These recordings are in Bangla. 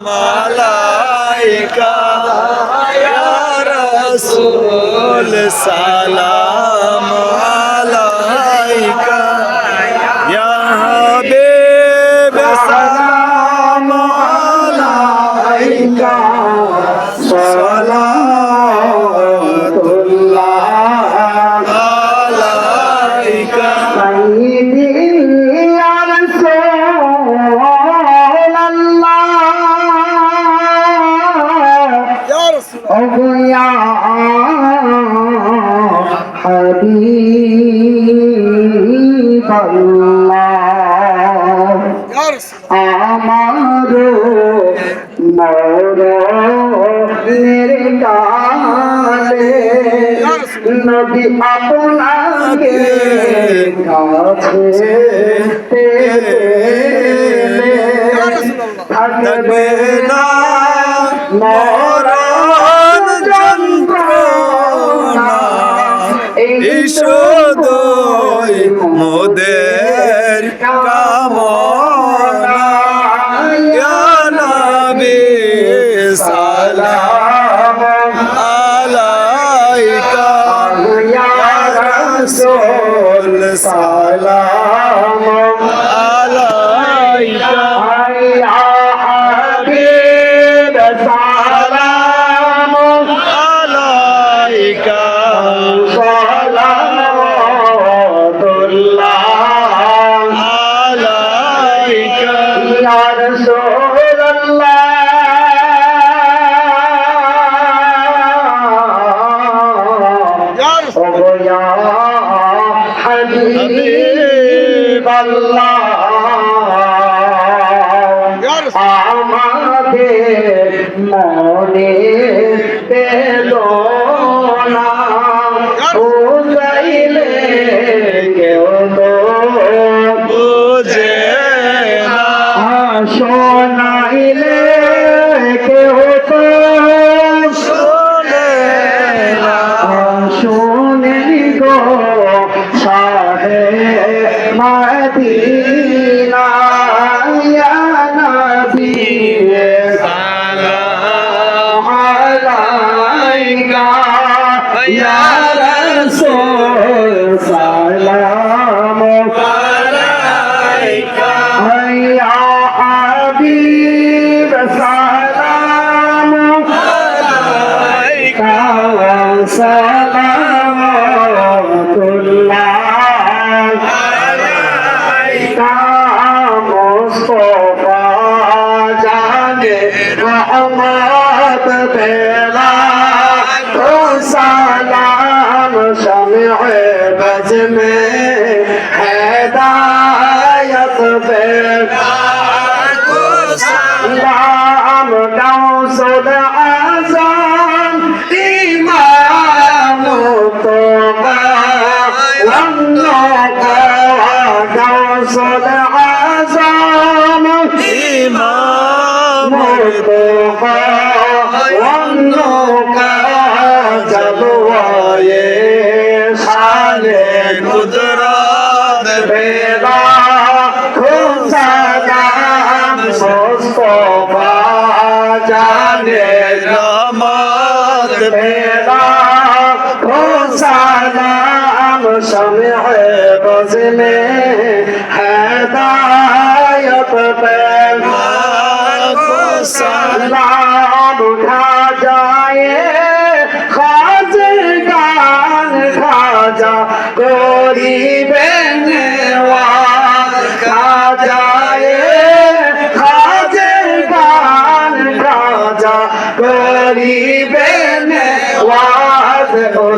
মালাইকা রাসূল সালাম। ইয়া রাসূল আমার মরের কালে নবী আপনাকে ঈশদয় মোদের কামনা। নবী সালাম আলাইকা। রাসূল সালাম মদিনা ইয়া নবী সালাম আলাইকা ইয়া রাসূল সালাম আলাইকা ইয়া হাবিব সালাম আলাইকা সালামতুল্লাহ আজম ইমাম অন্য কাজলওয়ে সালে কুদরত ভেদা খুসাদাম সস্তফা জানে রমত ভেদা শমে বজ মে হেদায়ত বেলা সালাম উঠা যায় খাজে গান খাজা গরিবেন খাজায় খাজে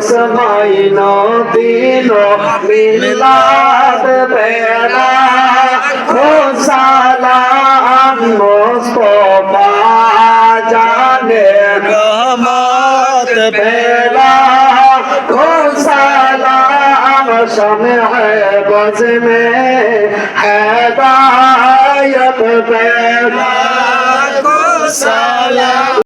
সবাই নদীন মিল্লাদ বেড়া খোসালাম মোস্তফা জানে, রহমত বেড়া খোসালাম সময় বজ মে হেদায়ত বেড়া খোসালাম